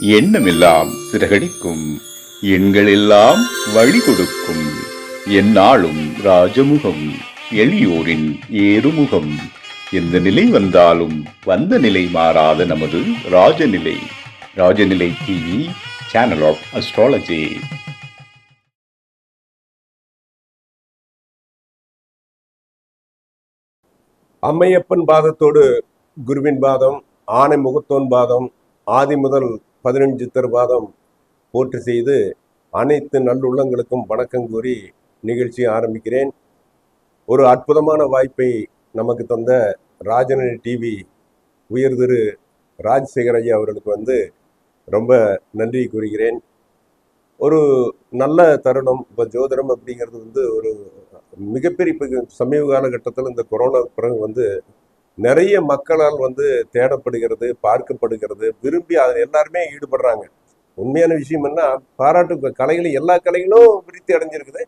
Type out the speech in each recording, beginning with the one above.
எண்ணமெல்லாம் சிறகடிக்கும். எண்களெல்லாம் வழி கொடுக்கும் எந்நாளும் ராஜமுகம் எளியோரின் ஏறுமுகம். எந்த நிலை வந்தாலும் வந்த நிலை மாறாத நமது Rajanilai. Rajanilai TV channel of astrology Ammaiyappan பாதத்தோடு குருவின் பாதம் ஆனை முகத்தோன் பாதம் ஆதி முதல் பதினஞ்சு திருவாதம் போற்று செய்து அனைத்து நல்லுள்ளங்களுக்கும் வணக்கம் கூறி நிகழ்ச்சி ஆரம்பிக்கிறேன். ஒரு அற்புதமான வாய்ப்பை நமக்கு தந்த ராஜனி டிவி உயர் திரு ராஜசேகர் ஐயா அவர்களுக்கு வந்து ரொம்ப நன்றி கூறுகிறேன். ஒரு நல்ல தருணம் இப்போ ஜோதிடம் அப்படிங்கிறது வந்து ஒரு மிகப்பெரிய சமீப காலகட்டத்தில் இந்த கொரோனா பிறகு வந்து நிறைய மக்களால் வந்து தேடப்படுகிறது பார்க்கப்படுகிறது விரும்பி அதில் எல்லாருமே ஈடுபடுறாங்க. உண்மையான விஷயம் என்ன பாராட்டு கலைகளும் எல்லா கலைகளும் விருத்தி அடைஞ்சிருக்குது.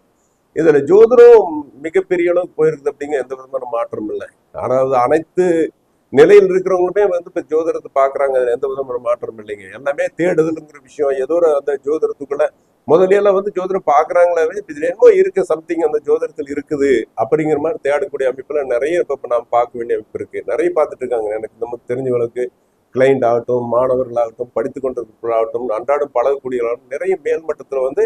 இதில் ஜோதிடம் மிகப்பெரிய அளவுக்கு போயிருக்குது அப்படிங்கிற எந்த விதமான மாற்றம் இல்லை. அதாவது அனைத்து நிலையில் இருக்கிறவங்களுமே வந்து இப்போ ஜோதிடத்தை பார்க்குறாங்க எந்த விதமான மாற்றம் இல்லைங்க. எல்லாமே தேடுதலுங்கிற விஷயம். ஏதோ ஒரு அந்த ஜோதிடத்துக்குள்ள முதலியெல்லாம் வந்து ஜோதிடம் பார்க்குறாங்களாவே இப்போ என்னமோ இருக்க சம்திங் அந்த ஜோதிடத்தில் இருக்குது அப்படிங்கிற மாதிரி தேடக்கூடிய அமைப்புல நிறைய இப்போ இப்போ நாம் பார்க்க வேண்டிய அமைப்பு இருக்குது நிறைய பார்த்துட்டு இருக்காங்க. எனக்கு நமக்கு தெரிஞ்சவங்களுக்கு கிளைண்ட் ஆகட்டும் மாணவர்களாகட்டும் படித்து கொண்டிருப்பவர்களாகட்டும் அன்றாடம் பழகக்கூடியவர்களாகட்டும் நிறைய மேல்மட்டத்தில் வந்து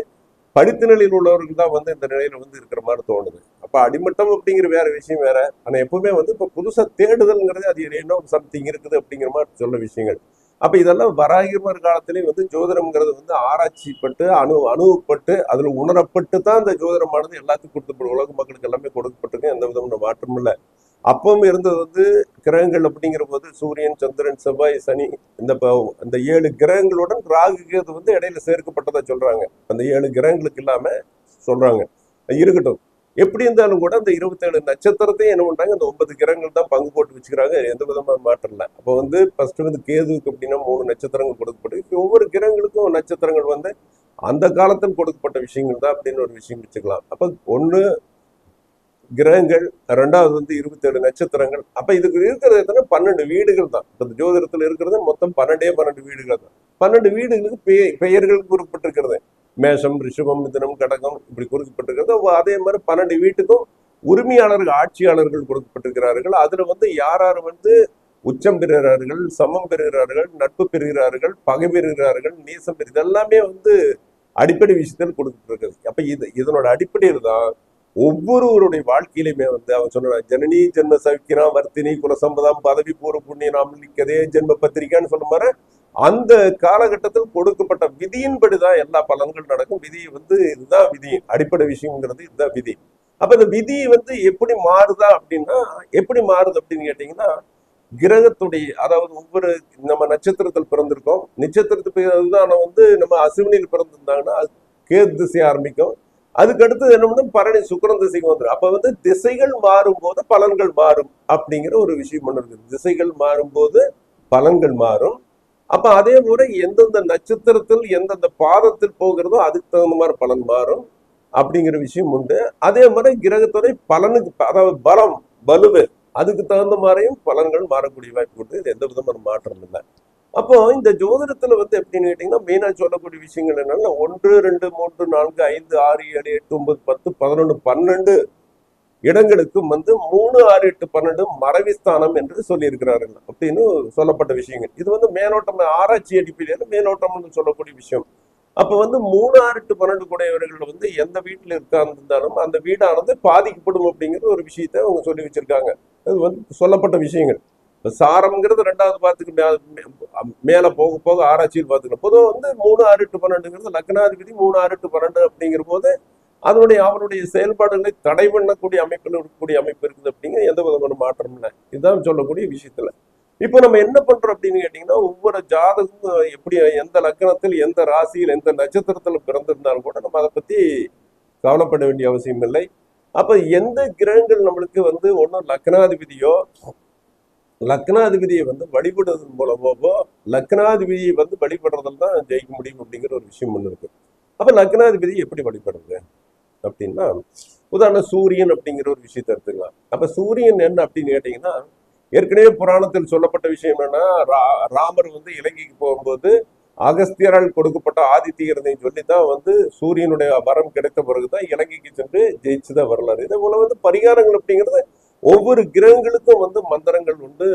படித்த நிலையில் உள்ளவர்கள் தான் வந்து இந்த நிலையில் வந்து இருக்கிற மாதிரி தோணுது. அப்போ அடிமட்டம் அப்படிங்கிற வேற விஷயம் வேற. ஆனால் எப்பவுமே வந்து இப்போ புதுசாக தேடுதல்ங்கிறது அது என்ன சம்திங் இருக்குது அப்படிங்கிற மாதிரி சொல்ல விஷயங்கள். அப்போ இதெல்லாம் வராகிரமர் காலத்திலேயே வந்து ஜோதிடம்ங்கிறது வந்து ஆராய்ச்சிப்பட்டு அணு அணுவப்பட்டு அதில் உணரப்பட்டு தான் இந்த ஜோதிடமானது எல்லாத்துக்கும் கொடுத்து உலக மக்களுக்கு எல்லாமே கொடுக்கப்பட்டிருக்கு எந்த விதமான மாற்றம் இல்லை. அப்பவும் இருந்தது வந்து கிரகங்கள் அப்படிங்கிற போது சூரியன் சந்திரன் செவ்வாய் சனி இந்த ப- இந்த ஏழு கிரகங்களுடன் ராகு வந்து இடையில சேர்க்கப்பட்டதா சொல்றாங்க. அந்த ஏழு கிரகங்களுக்கு இல்லாம சொல்றாங்க. இருக்கட்டும். எப்படி இருந்தாலும் கூட அந்த இருபத்தேழு நட்சத்திரத்தையும் என்ன பண்ணுறாங்க அந்த ஒன்பது கிரகங்கள் தான் பங்கு போட்டு வச்சுக்கிறாங்க. எந்த விதமான மாற்றம் இல்லை. அப்போ வந்து ஃபர்ஸ்ட் வந்து கேதுவுக்கு அப்படின்னா மூணு நட்சத்திரங்கள் கொடுக்கப்பட்டு ஒவ்வொரு கிரகங்களுக்கும் நட்சத்திரங்கள் வந்து அந்த காலத்தில் கொடுக்கப்பட்ட விஷயங்கள் தான் அப்படின்னு ஒரு விஷயம் வச்சுக்கலாம். அப்போ ஒண்ணு கிரகங்கள் ரெண்டாவது வந்து இருபத்தேழு நட்சத்திரங்கள். அப்ப இதுக்கு இருக்கிறது எத்தனை? பன்னெண்டு வீடுகள் தான். இப்போ இந்த ஜோதிடத்துல இருக்கிறது மொத்தம் பன்னெண்டே பன்னெண்டு வீடுகள் தான். பன்னெண்டு வீடுகளுக்கு பெயர்கள் குறிப்பிட்டிருக்கிறது. மேஷம் ரிஷபம் மிதனம் கடகம் இப்படி கொடுக்கப்பட்டிருக்கிறது. அதே மாதிரி பன்னெண்டு வீட்டுக்கும் உரிமையாளர்கள் ஆட்சியாளர்கள் கொடுக்கப்பட்டிருக்கிறார்கள். அதுல வந்து யார் யார் வந்து உச்சம் பெறுகிறார்கள் சமம் பெறுகிறார்கள் நட்பு பெறுகிறார்கள் பகை பெறுகிறார்கள் நேசம் பெறு இதெல்லாமே வந்து அடிப்படை விஷயத்தில் கொடுக்கப்பட்டிருக்கிறது. அப்ப இது இதனோட அடிப்படையில் தான் ஒவ்வொருவருடைய வாழ்க்கையிலுமே வந்து அவன் சொன்ன ஜனனி ஜென்ம சவிக்கிராம் வர்த்தினி குலசம்பதாம் பதவி பூர்வ புண்ணிய நாமலிக்கதே ஜென்ம பத்திரிக்கான்னு சொல்ல மாதிரி அந்த காலகட்டத்தில் கொடுக்கப்பட்ட விதியின்படி தான் எல்லா பலன்கள் நடக்கும். விதி வந்து இதுதான் விதி. அடிப்படை விஷயங்கிறது இதுதான் விதி. அப்ப இந்த விதி வந்து எப்படி மாறுதா அப்படின்னா எப்படி மாறுது அப்படின்னு கேட்டீங்கன்னா கிரகத்துடைய அதாவது ஒவ்வொரு நம்ம நட்சத்திரத்தில் பிறந்திருக்கோம். நட்சத்திரத்து தான் வந்து நம்ம அசுவினியில் பிறந்திருந்தாங்கன்னா அது கேது திசை ஆரம்பிக்கும். அதுக்கு அடுத்து என்ன பண்ணும்? பரணி சுக்கரன் திசைக்கு வந்துடும் அப்ப வந்து திசைகள் மாறும்போது பலன்கள் மாறும் அப்படிங்கிற ஒரு விஷயம் ஒன்று இருக்குது திசைகள் மாறும்போது பலன்கள் மாறும். அப்ப அதே முறை எந்தெந்த நட்சத்திரத்தில் எந்தெந்த பாதத்தில் போகிறதோ அதுக்கு தகுந்த மாதிரி பலன் மாறும் அப்படிங்கிற விஷயம் உண்டு. அதே மாதிரி கிரகத்துறை பலனுக்கு அதாவது பலம் வலுவு அதுக்கு தகுந்த மாதிரியும் பலன்கள் மாறக்கூடிய வாய்ப்பு உண்டு. இது எந்த விதமான மாற்றம் இல்லை. அப்போ இந்த ஜோதிடத்துல வந்து எப்படின்னு கேட்டீங்கன்னா மெயினா சொல்லக்கூடிய விஷயங்கள் என்னன்னா ஒன்று ரெண்டு மூன்று நான்கு ஐந்து ஆறு ஏழு எட்டு ஒன்பது பத்து பதினொன்று பன்னெண்டு இடங்களுக்கும் வந்து மூணு ஆறு எட்டு பன்னெண்டு மறைவிஸ்தானம் என்று சொல்லியிருக்கிறார்கள் அப்படின்னு சொல்லப்பட்ட விஷயங்கள். இது வந்து மேலோட்டம் ஆராய்ச்சி அடிப்படையில் மேலோட்டம்னு சொல்லக்கூடிய விஷயம். அப்போ வந்து மூணு ஆறு எட்டு பன்னெண்டு கூடையவர்கள் வந்து எந்த வீட்டில் இருக்காந்திருந்தாலும் அந்த வீடானது பாதிக்கப்படும் அப்படிங்கிற ஒரு விஷயத்தை அவங்க சொல்லி வச்சிருக்காங்க. அது வந்து சொல்லப்பட்ட விஷயங்கள். சாரம்ங்கிறது ரெண்டாவது பார்த்துக்க மேலே போக போக ஆராய்ச்சியில் பார்த்துக்கலாம் பொதுவாக வந்து மூணு ஆறு எட்டு பன்னெண்டுங்கிறது லக்னாதிபதி மூணு ஆறு எட்டு பன்னெண்டு அப்படிங்கிற போது அதனுடைய அவருடைய செயல்பாடுகளை தடை பண்ணக்கூடிய அமைப்பில் இருக்கக்கூடிய அமைப்பு இருக்குது அப்படிங்கிற எந்த விதமான மாற்றம் இல்லை. இதுதான் சொல்லக்கூடிய விஷயத்துல. இப்போ நம்ம என்ன பண்றோம் அப்படின்னு கேட்டீங்கன்னா ஒவ்வொரு ஜாதகம் எப்படி எந்த லக்னத்தில் எந்த ராசியில் எந்த நட்சத்திரத்தில் பிறந்திருந்தாலும் கூட நம்ம அதை பத்தி கவலைப்பட வேண்டிய அவசியம் இல்லை. அப்ப எந்த கிரகங்கள் நம்மளுக்கு வந்து ஒன்றும் லக்னாதிபதியோ லக்னாதிபதியை வந்து வழிபடுவதன் மூலமாவோ லக்னாதிபதியை வந்து வழிபடுறதில் தான் ஜெயிக்க முடியும் அப்படிங்கிற ஒரு விஷயம் ஒன்று இருக்கு. அப்ப லக்னாதிபதி எப்படி வழிபடுறது? அப்படின்னா உதாரணம் சூரியன் அப்படிங்கிற ஒரு விஷயத்தை எடுத்துக்கலாம். அப்ப சூரியன் என்ன அப்படின்னு கேட்டீங்கன்னா ஏற்கனவே புராணத்தில் சொல்லப்பட்ட விஷயம் என்னன்னா ரா- ராமர் வந்து இலங்கைக்கு போகும்போது அகஸ்தியரால் கொடுக்கப்பட்ட ஆதித்யகிறதையும் சொல்லித்தான் வந்து சூரியனுடைய வரம் கிடைத்த பிறகுதான் இலங்கைக்கு சென்று ஜெயிச்சுதான் வரலாறு. இதே போல வந்து பரிகாரங்கள் அப்படிங்கிறது ஒவ்வொரு கிரகங்களுக்கும் வந்து மந்திரங்கள் உண்டு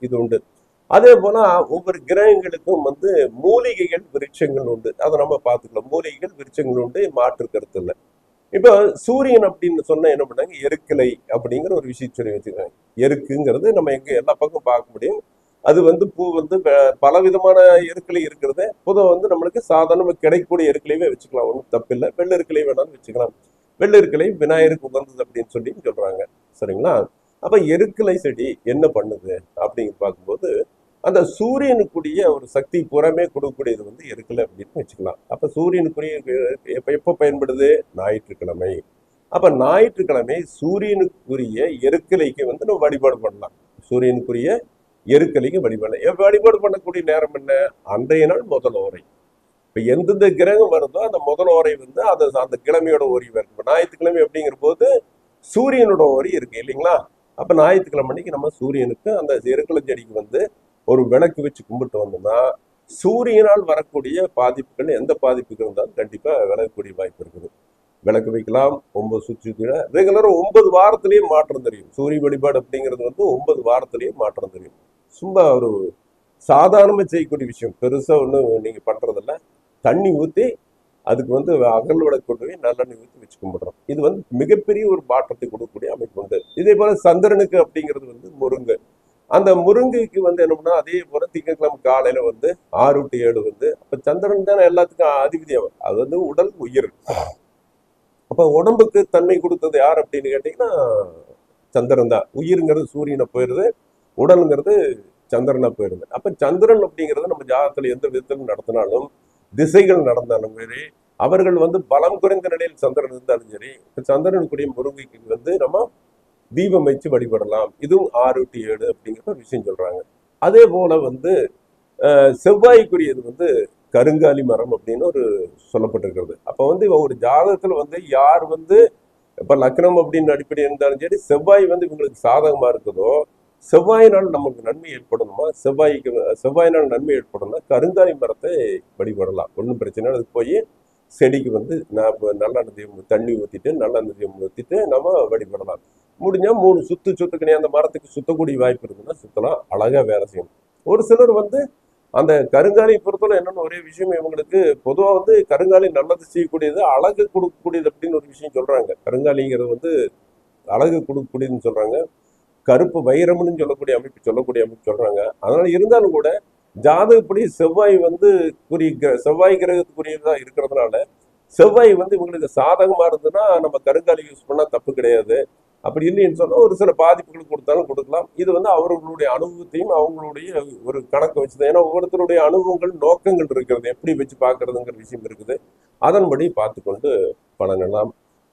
இது உண்டு. அதே போல ஒவ்வொரு கிரகங்களுக்கும் வந்து மூலிகைகள் விருட்சங்கள் உண்டு. அதை நம்ம பார்த்துக்கலாம். மூலிகைகள் விருட்சங்கள் உண்டு மாற்று கருத்து இல்லை இப்போ சூரியன் அப்படின்னு சொன்னால் என்ன பண்ணாங்க எருக்கிளை அப்படிங்கிற ஒரு விஷயம் சொல்லி வச்சுருக்காங்க எருக்குங்கிறது நம்ம எங்கே எல்லா பக்கம் பார்க்க முடியும். அது வந்து பூ வந்து பல பலவிதமான எருக்களை இருக்கிறது. பொதுவாக வந்து நம்மளுக்கு சாதாரண கிடைக்கக்கூடிய எருக்கிளையே வச்சுக்கலாம். ஒன்றும் தப்பில்லை வெள்ளை எருக்கிளை வேணாலும் வச்சுக்கலாம். வெள்ளை எருக்கிளை விநாயகருக்கு உகந்தது அப்படின்னு சொல்லி சொல்கிறாங்க சரிங்களா? அப்போ எருக்கிளை செடி என்ன பண்ணுது? அப்படின்னு பார்க்கும்போது அந்த சூரியனுக்குரிய ஒரு சக்தி புறமே கொடுக்கக்கூடியது வந்து எருக்கிளை அப்படின்னு வச்சுக்கலாம். அப்ப சூரியனுக்குரிய எப்ப எப்போ பயன்படுது? ஞாயிற்றுக்கிழமை. அப்ப ஞாயிற்றுக்கிழமை சூரியனுக்குரிய எருக்கலைக்கு வந்து நம்ம வழிபாடு பண்ணலாம். சூரியனுக்குரிய எருக்கலைக்கு வழிபாடு. வழிபாடு பண்ணக்கூடிய நேரம் என்ன? அன்றைய நாள் முதல் ஓரை. இப்ப எந்தெந்த கிரகம் வருதோ அந்த முதல் ஓரை வந்து அந்த அந்த கிழமையோட ஓரி வரும். இப்ப ஞாயிற்றுக்கிழமை அப்படிங்கிற போது சூரியனோட ஓரி இருக்கு இல்லைங்களா? அப்ப ஞாயிற்றுக்கிழமை அன்னைக்கு நம்ம சூரியனுக்கு அந்த எருக்கலை செடிக்கு வந்து ஒரு விளக்கு வச்சு கும்பிட்டு வந்தோம்னா சூரியனால் வரக்கூடிய பாதிப்புகள் எந்த பாதிப்புகள் இருந்தாலும் கண்டிப்பாக விலகக்கூடிய வாய்ப்பு இருக்குது. விளக்கு வைக்கலாம் ஒன்பது சுற்றி கீழே ரெகுலராக ஒன்பது வாரத்திலேயே மாற்றம் தெரியும். சூரிய வழிபாடு அப்படிங்கிறது வந்து ஒன்பது வாரத்திலேயே மாற்றம் தெரியும். சும்மா ஒரு சாதாரணமாக செய்யக்கூடிய விஷயம். பெருசாக ஒன்றும் நீங்கள் பண்ணுறதில்ல தண்ணி ஊற்றி அதுக்கு வந்து அகல் விளக்கு கொண்டு போய் நல்லெண்ணெய் ஊற்றி வச்சு கும்பிடுறோம். இது வந்து மிகப்பெரிய ஒரு மாற்றத்தை கொடுக்கக்கூடிய அமைப்பு உண்டு. இதே போல் சந்திரனுக்கு அப்படிங்கிறது வந்து முருங்கை. அந்த முருங்கைக்கு வந்து என்ன பண்ணா அதே போல திங்கட்கிழமை காலையில வந்து ஆறு டு ஏழு வந்து அப்ப சந்திரன் தானே எல்லாத்துக்கும் அதிபதி அவர் அது வந்து உடல் உயிர். அப்ப உடம்புக்கு தன்மை கொடுத்தது யார் அப்படின்னு கேட்டீங்கன்னா சந்திரன் தான். உயிருங்கிறது சூரியனை போயிருது உடலுங்கிறது சந்திரனா போயிருது. அப்ப சந்திரன் அப்படிங்கிறது நம்ம ஜாதகத்துல எந்த விதத்திலும் நடத்தினாலும் திசைகள் நடந்தாலும் சரி அவர்கள் வந்து பலம் குறைந்த நிலையில் சந்திரன் இருந்தாலும் சரி இப்ப சந்திரனுக்குரிய முருங்கைக்கு வந்து நம்ம தீபம் வைத்து வழிபடலாம். இதுவும் ஆறு டு ஏழு அப்படிங்கிற ஒரு விஷயம் சொல்கிறாங்க அதே போல வந்து செவ்வாய்க்குரியது வந்து கருங்காலி மரம் அப்படின்னு ஒரு சொல்லப்பட்டிருக்கிறது. அப்போ வந்து இவ ஒரு ஜாதகத்தில் வந்து யார் வந்து இப்போ லக்னம் அப்படின்னு அடிப்படை இருந்தாலும் சரி செவ்வாய் வந்து இவங்களுக்கு சாதகமாக இருக்குதோ செவ்வாயினால் நமக்கு நன்மை ஏற்படணுமா? செவ்வாய்க்கு செவ்வாயினால் நன்மை ஏற்படணும்னா கருங்காலி மரத்தை வழிபடலாம். ஒன்றும் பிரச்சனை இல்லை. அதுக்கு போய் செடிக்கு வந்து நான் இப்போ நல்லெண்ணெய் தீபம் தண்ணி ஊற்றிட்டு நல்லெண்ணெய் தீபம் ஊற்றிட்டு நம்ம வழிபடலாம் முடிஞ்சால் மூணு சுத்து சுத்துக்கணி அந்த மரத்துக்கு சுத்தக்கூடிய வாய்ப்பு இருக்குன்னா சுத்தலாம் அழகாக வேலை செய்யணும். ஒரு சிலர் வந்து அந்த கருங்காலி பொறுத்தவரை என்னென்னு ஒரே விஷயம் இவங்களுக்கு பொதுவாக வந்து கருங்காலி நல்லது செய்யக்கூடியது அழகு கொடுக்கக்கூடியது அப்படின்னு ஒரு விஷயம் சொல்கிறாங்க கருங்காலிங்கிறது வந்து அழகு கொடுக்கக்கூடியதுன்னு சொல்கிறாங்க கருப்பு வைரம்னு சொல்லக்கூடிய அமைப்பு சொல்லக்கூடிய அமைப்பு சொல்கிறாங்க அதனால் இருந்தாலும் கூட ஜாதகப்படி செவ்வாய் வந்து குறி கிர- செவ்வாய் கிரகத்துக்குரியதாக இருக்கிறதுனால செவ்வாய் வந்து இவங்களுக்கு சாதகமாக இருந்ததுன்னா நம்ம கருங்காலி யூஸ் பண்ணால் தப்பு கிடையாது. அப்படி இல்லைன்னு சொன்னால் ஒரு சில பாதிப்புகள் கொடுத்தாலும் கொடுக்கலாம். இது வந்து அவர்களுடைய அனுபவத்தையும் அவங்களுடைய ஒரு கணக்கு வச்சுதான். ஏன்னா ஒவ்வொருத்தருடைய அனுபவங்கள் நோக்கங்கள் இருக்கிறது. எப்படி வச்சு பார்க்கறதுங்கிற விஷயம் இருக்குது. அதன்படி பார்த்து கொண்டு பலனெல்லாம்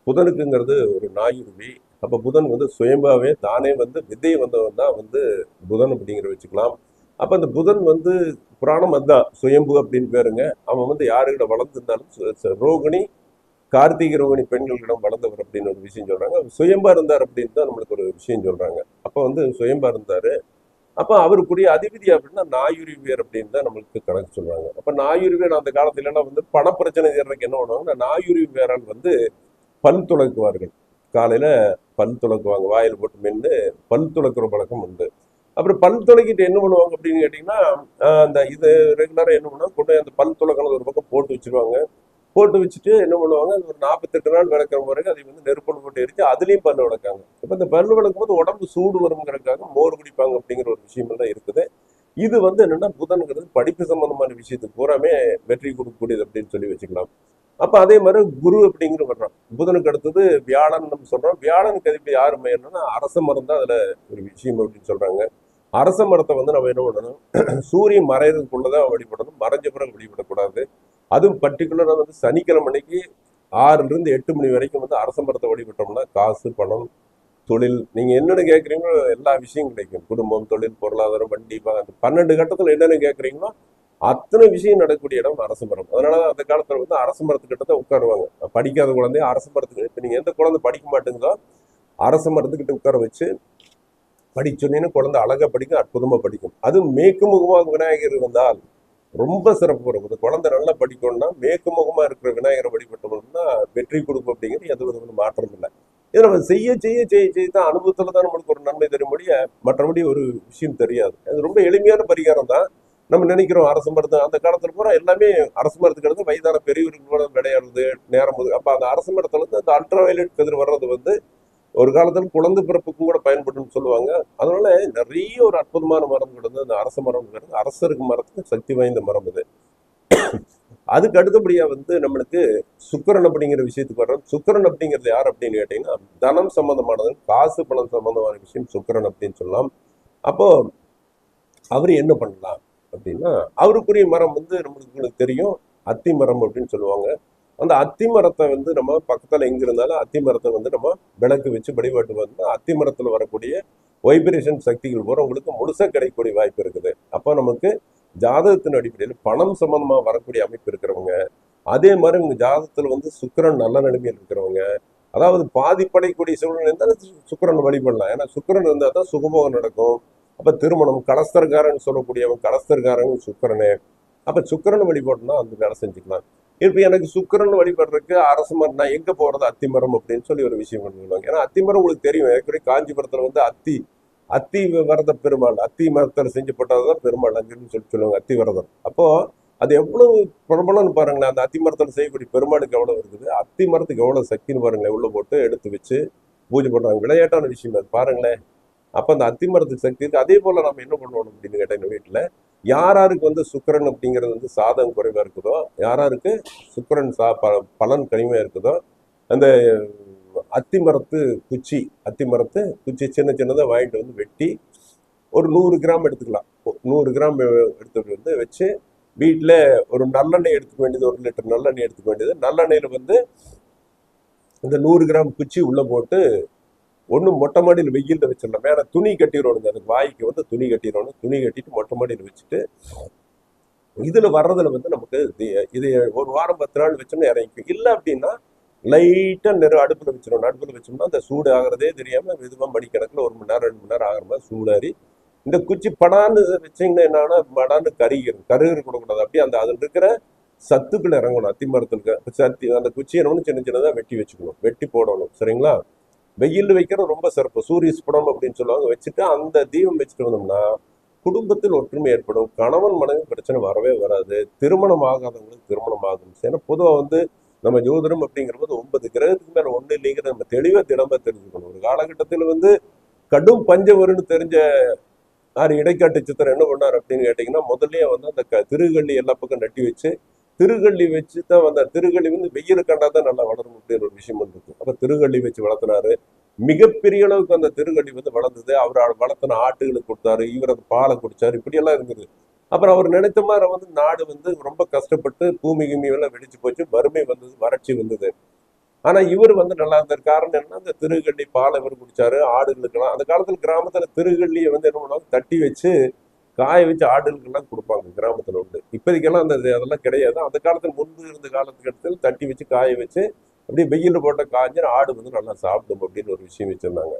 புதனுக்குங்கிறது ஒரு நாயுருவி அப்போ புதன் வந்து சுயம்பாவே தானே வந்து விதை வந்தவன் தான் வந்து புதன் அப்படிங்கிற வச்சுக்கலாம். அப்போ அந்த புதன் வந்து புராணம் அதுதான் சுயம்பு அப்படின்னு பேருங்க. அவன் வந்து யாருக்கிட்ட வளர்ந்துருந்தாலும் ரோகிணி கார்த்திகை ரோகிணி பெண்களிடம் வளர்ந்தவர் அப்படின்னு ஒரு விஷயம் சொல்கிறாங்க சுயம்பா இருந்தார் அப்படின்னு தான் நம்மளுக்கு ஒரு விஷயம் சொல்கிறாங்க அப்போ வந்து சுயம்பா இருந்தார். அப்போ அவருக்குரிய அதிபதி அப்படின்னா நாயுரிவியர் அப்படின்னு தான் நம்மளுக்கு கணக்கு சொல்கிறாங்க அப்போ நாயுரிவியர் அந்த காலத்துல வந்து பணப்பிரச்சனை தீர்றதுக்கு என்ன பண்ணுவாங்கன்னா நாயுரிவியரால் வந்து பல் துளக்குவார்கள் காலையில் பல் துளக்குவாங்க வாயில் போட்டு மென்று பல் துளக்குற பழக்கம் உண்டு. அப்புறம் பல் துளக்கிட்டு என்ன பண்ணுவாங்க அப்படின்னு கேட்டிங்கன்னா அந்த இது ரெகுலராக என்ன பண்ணுவாங்க கொண்டு அந்த பல் துளக்கணும் ஒரு பக்கம் போட்டு வச்சிருவாங்க. போட்டு வச்சுட்டு என்ன பண்ணுவாங்க அது ஒரு நாற்பத்தெட்டு நாள் விளக்குற பிறகு அதை வந்து நெருப்பல் போட்டு எரிச்சு அதுலேயும் பல் விளக்காங்க இப்போ இந்த பல் விளக்கும் போது உடம்பு சூடு வருங்கிறதுக்காக மோர் குடிப்பாங்க அப்படிங்கிற ஒரு விஷயம் தான் இருக்குது. இது வந்து என்னென்னா புதனுங்கிறது படிப்பு சம்மந்தமான விஷயத்துக்கு பூராமே வெற்றி கொடுக்கக்கூடியது அப்படின்னு சொல்லி வச்சுக்கலாம். அப்போ அதே மாதிரி குரு அப்படிங்கிற வர்றோம் புதனுக்கு அடுத்தது வியாழன் நம்ம சொல்கிறோம் வியாழனுக்கு அதிபதி யாரு என்னன்னா அரச மரம் தான் ஒரு விஷயம் அப்படின்னு சொல்கிறாங்க அரச மரத்தை வந்து நம்ம என்ன பண்ணணும்? சூரியன் மறைறதுக்குள்ளதான் வழிபடணும். மறைஞ்ச பிறகு வழிபடக்கூடாது. அதுவும் பர்டிகுலராக வந்து சனிக்கிழமை அன்னைக்கு இருந்து எட்டு மணி வரைக்கும் வந்து அரச மரத்தை வழிபட்டோம்னா காசு பணம் தொழில் நீங்கள் என்னென்ன கேட்குறீங்களோ எல்லா விஷயம் கிடைக்கும். குடும்பம் தொழில் பொருளாதாரம் வண்டி அந்த பன்னெண்டு கட்டத்தில் என்னென்ன கேட்குறீங்களோ அத்தனை விஷயம் நடக்கக்கூடிய இடம் அரச மரம். அதனால தான் அந்த காலத்தில் வந்து அரச மரத்துக்கிட்ட தான் உட்காருவாங்க. படிக்காத குழந்தைய அரச மரத்துக்கு இப்போ நீங்கள் எந்த குழந்தை படிக்க மாட்டேங்குதோ அரச மரத்துக்கிட்ட உட்கார வச்சு படிச்சொன்னேன்னு குழந்தை அழகா படிக்கும் அற்புதமாக படிக்கும். அதுவும் மேற்கு முகமாக விநாயகர் இருந்தால் ரொம்ப சிறப்பு வரும். குழந்தை நல்லா படிக்கணும்னா மேற்கு முகமாக இருக்கிற விநாயகரை வழிபட்டோம்னா வெற்றி கொடுக்கும் அப்படிங்கிறது எந்த விதமான மாற்றம் இல்லை. இதை நம்ம செய்ய செய்ய செய்ய செய்ய தான் அனுபவத்துல தான் நம்மளுக்கு ஒரு நன்மை தரும் முடிய மற்றபடி ஒரு விஷயம் தெரியாது. அது ரொம்ப எளிமையான பரிகாரம் தான். நம்ம நினைக்கிறோம் அரசு மருந்து அந்த காலத்துல பூரா எல்லாமே அரசு மரத்துக்கு எடுத்து வயதான பெரியவர்களோட விளையாடுறது நேரம் அப்போ அப்ப அந்த அரசு மரத்துல இருந்து அந்த அல்ட்ரா வயலட் கதிர் வர்றது வந்து ஒரு காலத்துல குழந்தை பிறப்புக்கும் கூட பயன்படுன்னு சொல்லுவாங்க. அதனால நிறைய ஒரு அற்புதமான மரம் கிடந்தது. அந்த அரச மரம்ங்கிறது அரசருக்கு மரத்துக்கு சக்தி வாய்ந்த மரம் இது அதுக்கு அடுத்தபடியா வந்து நம்மளுக்கு சுக்கரன் அப்படிங்கிற விஷயத்துக்கு வர்றோம். சுக்கிரன் அப்படிங்கிறது யார் அப்படின்னு கேட்டீங்கன்னா தனம் சம்மந்தமானது காசு பணம் சம்மந்தமான விஷயம் சுக்கரன் அப்படின்னு சொல்லலாம். அப்போ அவர் என்ன பண்ணலாம் அப்படின்னா அவருக்குரிய மரம் வந்து நம்மளுக்கு தெரியும். அத்தி மரம் அப்படின்னு சொல்லுவாங்க. அந்த அத்திமரத்தை வந்து நம்ம பக்கத்தில் எங்க இருந்தாலும் அத்திமரத்தை வந்து நம்ம விளக்கு வச்சு வழிபாட்டு வந்து அத்திமரத்தில் வரக்கூடிய வைப்ரேஷன் சக்திகள் பூரா உங்களுக்கு முழுசாக கிடைக்கக்கூடிய வாய்ப்பு இருக்குது. அப்போ நமக்கு ஜாதகத்தின் அடிப்படையில் பணம் சம்பந்தமா வரக்கூடிய அமைப்பு இருக்கிறவங்க அதே மாதிரி உங்கள் ஜாதகத்தில் வந்து சுக்கரன் நல்ல நிலைமையில் இருக்கிறவங்க அதாவது பாதிப்படையக்கூடிய சூழ்நிலை இருந்தாலும் சுக்கரன் சுக்கிரன் வழிபடலாம். ஏன்னா சுக்கிரன் இருந்தால் தான் சுகபோகம் நடக்கும். அப்போ திருமணம் கலஸ்தர்காரன் சொல்லக்கூடியவன் கலஸ்தர்காரன் சுக்கிரனு. அப்போ சுக்கிரன் வழிபாடுனா அந்த வேலை செஞ்சுக்கலாம். இப்போ எனக்கு சுக்கரன் வழிபடுறதுக்கு அரசு மரம் நான் எங்கே போகிறது அத்திமரம் அப்படின்னு சொல்லி ஒரு விஷயம் பண்ணுவாங்க ஏன்னா அத்திமரம் உங்களுக்கு தெரியும். ஏற்கனவே காஞ்சிபுரத்தில் வந்து அத்தி அத்தி வரத பெருமாள் அத்தி மரத்தில் செஞ்சப்பட்டதுதான் பெருமாள் அங்கன்னு சொல்லி சொல்லுவாங்க அத்தி விரதம். அப்போது அது எவ்வளவு பிரபலம்னு பாருங்களேன். அந்த அத்தி மரத்தில் செய்யக்கூடிய பெருமாளுக்கு எவ்வளோ இருக்குது? அத்தி மரத்துக்கு எவ்வளோ சக்தின்னு பாருங்களேன். உள்ளே போட்டு எடுத்து வச்சு பூஜை பண்ணுறாங்க விளையாட்டான விஷயம் அது. பாருங்களேன். அப்போ அந்த அத்தி மரத்துக்கு சக்தி இருக்குது அதே போல் நம்ம என்ன பண்ணணும் அப்படின்னு கேட்டால் எங்கள் வீட்டில் யார் யாருக்கு வந்து சுக்கரன் அப்படிங்கிறது வந்து சாதகம் குறைவாக இருக்குதோ யார் யாருக்கு சுக்கரன் சா ப- பலன் கனிமையாக இருக்குதோ அந்த அத்தி மரத்து குச்சி அத்தி மரத்து குச்சி சின்ன சின்னதாக வாங்கிட்டு வந்து வெட்டி ஒரு நூறு கிராம் எடுத்துக்கலாம். நூறு கிராம் எடுத்துகிட்டு வந்து வச்சு வீட்டில் ஒரு நல்லெண்ணெய் எடுத்துக்க வேண்டியது ஒரு லிட்டர் நல்லெண்ணெய் எடுத்துக்க வேண்டியது. நல்லெண்ணெயில் வந்து இந்த நூறு கிராம் குச்சி உள்ளே போட்டு ஒன்றும் மொட்டை மாடியில் வெயிலில் வச்சிடலாம் மேலே துணி கட்டிடணும் அதுக்கு வாய்க்கு வந்து துணி கட்டிடணும். துணி கட்டிட்டு மொட்டை மாடியில் வச்சுட்டு இதில் வர்றதுல வந்து நமக்கு இது- இது ஒரு வாரம் பத்து நாள் வச்சோம்னா இறங்கிக்கும். இல்லை அப்படின்னா லைட்டாக நெரு அடுப்பில் வச்சிடணும். அடுப்பில் வச்சோம்னா அந்த சூடு ஆகிறதே தெரியாமல் மெதுவாக மணிக்கணக்கில் ஒரு மணி நேரம் ரெண்டு மணி நேரம் ஆகிற மாதிரி சூடாரி இந்த குச்சி படான்னு வச்சிங்கன்னா என்னன்னா படான்னு கருகிரும். கருகிற கூடாது. அப்படியே அந்த அதில் இருக்கிற சத்துக்கள் இறங்கணும். அத்தி மரத்தில் இருக்க சத்தி அந்த குச்சி சின்ன சின்னதாக வெட்டி வச்சுக்கணும். வெட்டி போடணும். சரிங்களா? வெயில் வைக்கிறது ரொம்ப சிறப்பு. சூரிய ஸ்புடம் அப்படின்னு சொல்லுவாங்க. வச்சுட்டு அந்த தீபம் வச்சுட்டு வந்தோம்னா குடும்பத்தில் ஒற்றுமை ஏற்படும். கணவன் மனைவி பிரச்சனை வரவே வராது. திருமணம் ஆகாதவங்களுக்கு திருமணம் ஆகும். ஏன்னா பொதுவாக வந்து நம்ம ஜோதிடம் அப்படிங்கிறது ஒன்பது கிரகத்துக்கு மேலே ஒன்று இல்லைங்கிறத நம்ம தெளிவாக தினமாக தெரிஞ்சுக்கணும். ஒரு காலகட்டத்தில் வந்து கடும் பஞ்சம் வரும்னு தெரிஞ்ச யார் இடைக்காட்டு சித்திரம் என்ன பண்ணார் அப்படின்னு கேட்டிங்கன்னா முதல்லயே வந்து அந்த க- திருகள்ளி எல்லா பக்கம் நட்டி வச்சு திருகள்ளி வச்சு தான் வந்தார் திருகள்ளி வந்து வெயில் கண்டா தான் நல்லா வளரும் அப்படின்னு ஒரு விஷயம் இருக்கு அப்போ திருகள்ளி வச்சு வளர்த்தினாரு. மிகப்பெரிய அளவுக்கு அந்த திருகள்ளி வந்து வளர்ந்தது. அவர் வளர்த்தின ஆட்டுகளுக்கு கொடுத்தாரு. இவர் அந்த பாலை குடிச்சாரு. இப்படியெல்லாம் இருந்தது. அப்புறம் அவர் நினைத்த மாதிரி வந்து நாடு வந்து ரொம்ப கஷ்டப்பட்டு பூமி கிமி எல்லாம் வெடிச்சு போச்சு. வறுமை வந்தது வறட்சி வந்தது. ஆனால் இவர் வந்து நல்லா இருந்தார் காரணம் என்ன அந்த திருகள்ளி பாலை இவர் குடிச்சாரு. ஆடுகளுக்கெல்லாம் அந்த காலத்தில் கிராமத்தில் திருகள்ளியை வந்து என்ன பண்ணுவாங்க? தட்டி வச்சு காய வச்சு ஆடுகளுக்கெல்லாம் கொடுப்பாங்க கிராமத்துல உண்டு. இப்போதைக்கெல்லாம் அந்த அதெல்லாம் கிடையாது. அந்த காலத்துல முன்பு இருந்த காலத்துக்கு இடத்துல தட்டி வச்சு காய வச்சு அப்படியே வெயில் போட்ட காய்ஞ்சு ஆடு வந்து நல்லா சாப்பிடும் அப்படின்னு ஒரு விஷயம் வச்சிருந்தாங்க.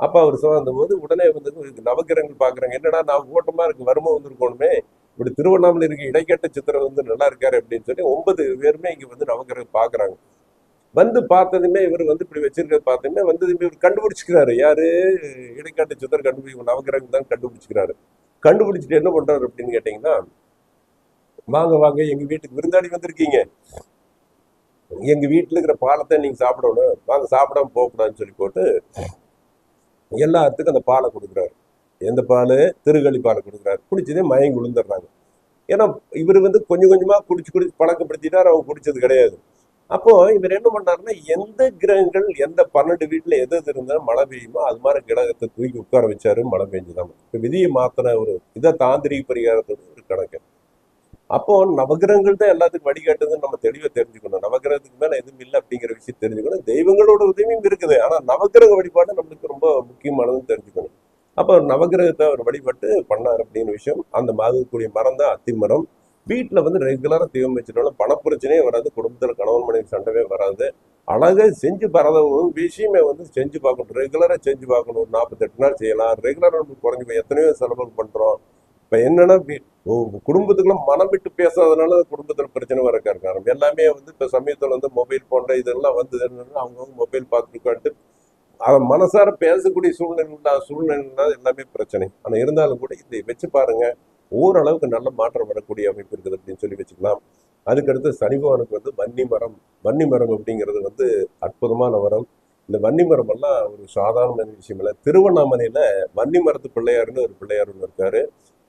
அப்போ அவர் சொன்ன போது உடனே வந்து நவகிரகங்கள் பாக்குறாங்க என்னடா நான் ஓட்டமா இருக்கு வருமா வந்திருக்கணுமே. இப்படி திருவண்ணாமலை இருக்க இடைக்கட்ட சித்திரம் வந்து நல்லா இருக்காரு அப்படின்னு சொல்லி ஒன்பது பேருமே இங்க வந்து நவகிரகம் பாக்குறாங்க வந்து பார்த்ததுமே இவர் வந்து இப்படி வச்சிருக்கிறது பார்த்ததுமே வந்ததுமே இவர் கண்டுபிடிச்சிக்கிறாரு. யாரு? இடைக்காட்டு சித்திரம் கண்டுபிடிக்கும் நவகிரகம் தான் கண்டுபிடிச்சிக்கிறாரு. கண்டுபிடிச்சிட்டு என்ன பண்றாரு அப்படின்னு கேட்டீங்கன்னா வாங்க வாங்க எங்க வீட்டுக்கு விருந்தாளி வந்திருக்கீங்க. எங்க வீட்டுல இருக்கிற பாலத்தை நீங்க சாப்பிடணும். வாங்க சாப்பிடாம போகக்கூடாதுன்னு சொல்லி போட்டு எல்லாத்துக்கும் அந்த பாலை கொடுக்குறாரு. எந்த பால்? திருகளி பாலை கொடுக்குறாரு. குடிச்சதே மயங்கி விழுந்துடுறாங்க. ஏன்னா இவர் வந்து கொஞ்சம் கொஞ்சமா குடிச்சு குடிச்சு பழக்கப்படுத்திட்டார். அவங்க குடிச்சது கிடையாது. அப்போ இவர் என்ன பண்ணாருன்னா எந்த கிரகங்கள் எந்த பன்னெண்டு வீட்டில் எது எது இருந்தாலும் மழை பெய்யுமோ அது மாதிரி கிரகத்தை தூக்கி உட்கார வச்சாரு மழை பெஞ்சுதான் இப்போ விதியை மாத்தின ஒரு இதை தாந்திரிக பரிகாரத்தோட ஒரு கணக்கு. அப்போ நவகிரகங்கள் தான் எல்லாத்துக்கும் வழிகாட்டுதுன்னு நம்ம தெளிவாக தெரிஞ்சுக்கணும். நவகிரகத்துக்கு மேல எதுவும் இல்லை அப்படிங்கிற விஷயம் தெரிஞ்சுக்கணும். தெய்வங்களோட உதவியும் இருக்குது. ஆனால் நவகிரக வழிபாடு நம்மளுக்கு ரொம்ப முக்கியமானதுன்னு தெரிஞ்சுக்கணும். அப்போ நவகிரகத்தை அவர் வழிபட்டு பண்ணார் அப்படின்னு விஷயம். அந்த மாதக்கூடிய மரம் தான் அத்திமரம். வீட்டில் வந்து ரெகுலராக தீபம் வச்சுட்டோம்னா பணப்பிரச்சனையே வராது. குடும்பத்தில் கணவன் மனைவி சண்டவே வராது. அழகாக செஞ்சு பரத ஒரு விஷயமே வந்து செஞ்சு பார்க்கணும். ரெகுலராக செஞ்சு பார்க்கணும். ஒரு நாற்பத்தெட்டு நாள் செய்யலாம். ரெகுலராக நம்ம குறைஞ்சி போய் எத்தனையோ செலவு பண்ணுறோம் இப்போ என்னென்னா வி- குடும்பத்துக்குள்ள மனம் விட்டு பேசாதனால குடும்பத்தில் பிரச்சனை வர காரணம். எல்லாமே வந்து இப்போ சமயத்தில் வந்து மொபைல் போன்ற இதெல்லாம் வந்து அவங்கவுங்க மொபைல் பார்த்துட்டு அவன் மனசார பேசக்கூடிய சூழ்நிலை சூழ்நிலை எல்லாமே பிரச்சனை. ஆனால் இருந்தாலும் கூட இதை வச்சு பாருங்கள் ஓரளவுக்கு நல்ல மாற்றம் வரக்கூடிய அமைப்பு இருக்குது அப்படின்னு சொல்லி வச்சுக்கலாம். அதுக்கடுத்து சனிபவனுக்கு வந்து வன்னி மரம் வன்னி மரம் அப்படிங்கிறது வந்து அற்புதமான மரம். இந்த வன்னி மரம் எல்லாம் ஒரு சாதாரண விஷயம் இல்லை. திருவண்ணாமலையில் வன்னி மரத்து பிள்ளையாருன்னு ஒரு பிள்ளையார் ஒன்று இருக்காரு.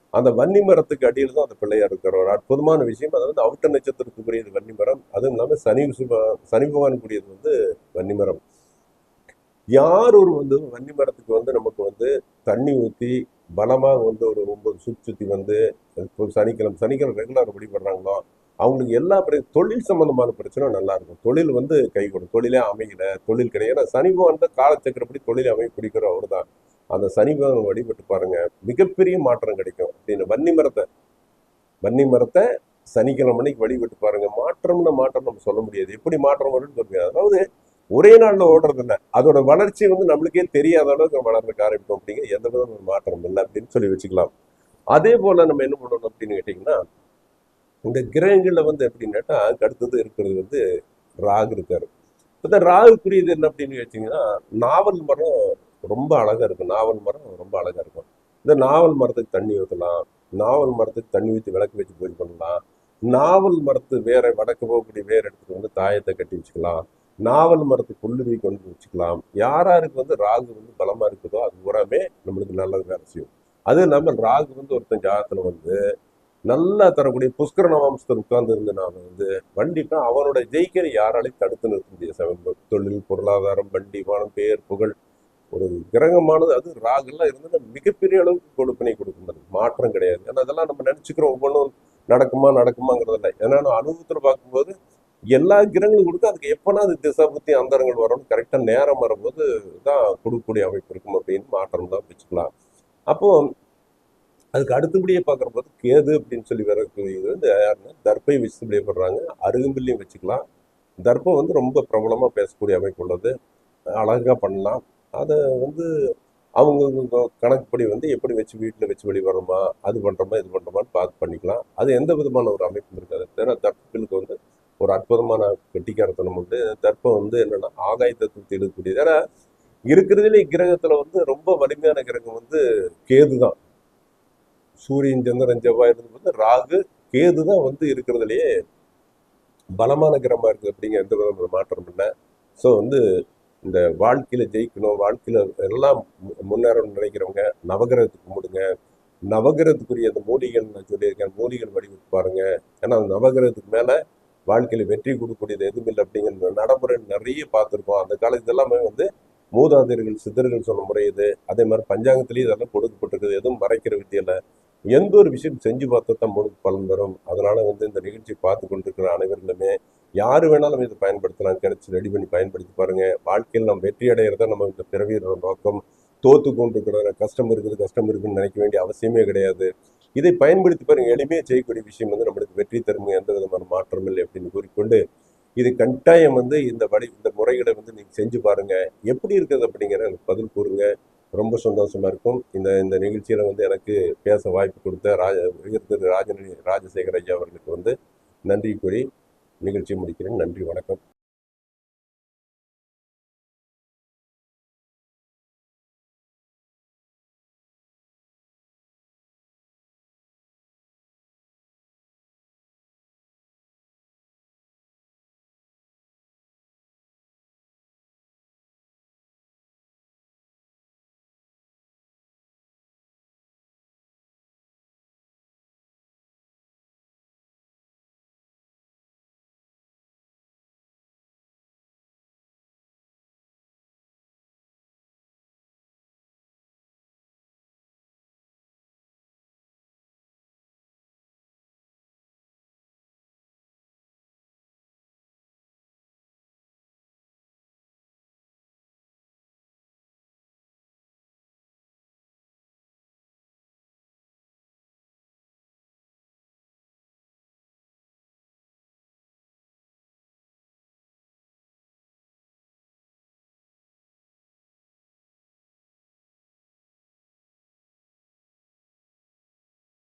அந்த வன்னி மரத்துக்கு அடியில் தான் அந்த பிள்ளையார் இருக்கார். ஒரு அற்புதமான விஷயம். அதாவது அவுட்ட நட்சத்திரத்துக்குரியது வன்னி மரம். அதுவும் இல்லாமல் சனி சுப- சனி பகவானுக்குரியது வந்து வன்னி மரம். யார் ஒரு வந்து வன்னி மரத்துக்கு வந்து நமக்கு வந்து தண்ணி ஊற்றி பலமாக வந்து ஒரு ஒன்பது சுற்றி சுற்றி வந்து இப்போ சனிக்கிழமை சனிக்கிழமை ரெகுலர் வழிபடுறாங்களோ அவங்களுக்கு எல்லா பிர- தொழில் சம்பந்தமான பிரச்சனையும் நல்லா இருக்கும் தொழில் வந்து கை கொடுக்கும் தொழிலே அமையல தொழில் கிடையாது. ஏன்னா சனி பகவான் தான் காலச்சக்கரப்படி தொழில் அமைய பிடிக்கிற அவர் தான் அந்த சனி பகவான் வழிபட்டு பாருங்க மிகப்பெரிய மாற்றம் கிடைக்கும். அப்படின்னு வன்னி மரத்தை வன்னி மரத்தை சனிக்கிழமை மணிக்கு வழிபட்டு பாருங்க. மாற்றம்னு மாற்றம் நம்ம சொல்ல முடியாது. எப்படி மாற்றம் வரும்னு சொல்ல அதாவது ஒரே நாள்ல ஓடுறது இல்லை அதோட வளர்ச்சி வந்து நம்மளுக்கே தெரியாத அளவுக்கு வளர்றதுக்கு ஆரம்பிக்கும் அப்படிங்கிற எந்த விதமான ஒரு மாற்றம் இல்லை அப்படின்னு சொல்லி வச்சுக்கலாம். அதே போல நம்ம என்ன பண்ணணும் அப்படின்னு கேட்டிங்கன்னா இந்த கிரகங்கள்ல வந்து எப்படின்னாட்டா அதுக்கு அடுத்தது இருக்கிறது வந்து ராகு இருக்காரு. இந்த ராகுக்குரியது என்ன அப்படின்னு வச்சிங்கன்னா நாவல் மரம் ரொம்ப அழகா இருக்கும். நாவல் மரம் ரொம்ப அழகா இருக்கும். இந்த நாவல் மரத்துக்கு தண்ணி ஊற்றலாம் நாவல் மரத்துக்கு தண்ணி ஊற்றி விளக்கு வச்சு பூஜை பண்ணலாம். நாவல் மரத்து வேற வடக்கு போகக்கூடிய வேறு இடத்துக்கு வந்து தாயத்தை கட்டி வச்சுக்கலாம். நாவல் மரத்தை புல்லுருவி கொண்டு வச்சுக்கலாம். யாராருக்கு வந்து ராகு வந்து பலமாக இருக்குதோ அது உரமே நம்மளுக்கு நல்லது வேலை செய்யும் அது இல்லாமல் ராகு வந்து ஒருத்தன் ஜாதத்துல வந்து நல்லா தரக்கூடிய புஷ்கர நவாம்சத்தில் உட்கார்ந்து இருந்தனால வந்து கண்டிப்பா அவனோட ஜெயிக்கிற யாராலையும் தடுத்து நிறுத்த முடியாது. தொழில் பொருளாதாரம் வண்டி வானம் பேர் புகழ். ஒரு கிரகமானது அது ராகுலாம் இருந்ததுன்னா மிகப்பெரிய அளவுக்கு கொடுப்பினை கொடுக்கும் அது மாற்றம் கிடையாது. ஏன்னா அதெல்லாம் நம்ம நினச்சிக்கிறோம். ஒவ்வொன்றும் நடக்குமா நடக்குமாங்கிறதில்ல ஏன்னா அனுபவத்தில் பார்க்கும்போது எல்லா கிரகங்களும் கொடுத்து அதுக்கு எப்போனா அது திசை புத்தி அந்தரங்கள் வரும்னு கரெக்டாக நேரம் வரும்போது தான் கொடுக்கக்கூடிய அமைப்பு இருக்கும் அப்படின்னு மாற்றம் தான் வச்சுக்கலாம். அப்போ அதுக்கு அடுத்தபடியே பார்க்குற போது கேது அப்படின்னு சொல்லி வரக்கூடியது வந்து யாருன்னா தர்ப்பை வச்சு வழிபடுறாங்க. அருகம்பில்லையும் வச்சுக்கலாம். தர்ப்பம் வந்து ரொம்ப பிரபலமாக பேசக்கூடிய அமைப்பு உள்ளது. அழகாக பண்ணலாம். அதை வந்து அவங்க கணக்குப்படி வந்து எப்படி வச்சு வீட்டில் வச்சு வரோமா அது பண்ணுறோமா இது பண்ணுறோமான்னு பார்த்து பண்ணிக்கலாம். அது எந்த விதமான ஒரு அமைப்பும் இருக்காது. தவிர தர்ப்பங்களுக்கு வந்து ஒரு அற்புதமான கெட்டிக்காரத்தனம் உண்டு. தர்ப்பம் வந்து என்னன்னா ஆகாயத்தை தூக்கி ஏன்னா இருக்கிறதுலே கிரகத்துல வந்து ரொம்ப வலிமையான கிரகம் வந்து கேது தான் சூரியன் சந்திரன் செவ்வாய் வந்து ராகு கேது தான் வந்து இருக்கிறதுலையே பலமான கிரகமாக இருக்குது அப்படிங்கிற எந்த விதமான மாற்றம் இல்லை. ஸோ வந்து இந்த வாழ்க்கையில் ஜெயிக்கணும். வாழ்க்கையில் எல்லாம் மு- முன்னேறணும்னு நினைக்கிறவங்க நவகிரகத்துக்கு கும்பிடுங்க. நவகிரகத்துக்குரிய அந்த மூலிகள் நான் சொல்லியிருக்கேன். மூலிகள் வடிவத்து பாருங்கள் ஏன்னா அந்த நவகிரகத்துக்கு மேலே வாழ்க்கையில் வெற்றி கொடுக்கக்கூடியது எதுவும் இல்லை அப்படிங்கிற நடைமுறை நிறைய பார்த்துருக்கோம். அந்த காலத்து எல்லாமே வந்து மூதாதையர்கள் சித்தர்கள் சொன்ன முறை இது. அதே மாதிரி பஞ்சாங்கத்திலேயே இதெல்லாம் கொடுக்கப்பட்டிருக்குது. எதுவும் மறைக்கிற வித்தியில் எந்த ஒரு விஷயம் செஞ்சு பார்த்தா தான் முழு பலன் வரும். அதனால வந்து இந்த நிகழ்ச்சி பார்த்து கொண்டிருக்கிற அனைவர்களுமே யார் வேணாலும் இதை பயன்படுத்தலாம் கிடைச்சி ரெடி பண்ணி பயன்படுத்தி பாருங்க. வாழ்க்கையில் நம்ம வெற்றி அடையிறத நம்ம இந்த பிறவியோட நோக்கம். தோத்து கொண்டிருக்கிற கஷ்டம் இருக்குது கஷ்டம் இருக்குன்னு நினைக்க வேண்டிய அவசியமே கிடையாது. இதை பயன்படுத்தி பாருங்க எளிமையாக செய்யக்கூடிய விஷயம் வந்து நம்மளுக்கு வெற்றி தரும் எந்த விதமான மாற்றம் இல்லை அப்படின்னு கூறிக்கொண்டு இது கட்டாயம் வந்து இந்த வழி இந்த முறைகளை வந்து நீங்கள் செஞ்சு பாருங்க. எப்படி இருக்குது அப்படிங்கிற எனக்கு பதில் கூறுங்க. ரொம்ப சந்தோஷமா இருக்கும். இந்த இந்த நிகழ்ச்சியில வந்து எனக்கு பேச வாய்ப்பு கொடுத்த ராஜ திரு ராஜ ராஜசேகர் ஐயா அவர்களுக்கு வந்து நன்றி கூறி நிகழ்ச்சி முடிக்கிறேன். நன்றி வணக்கம்.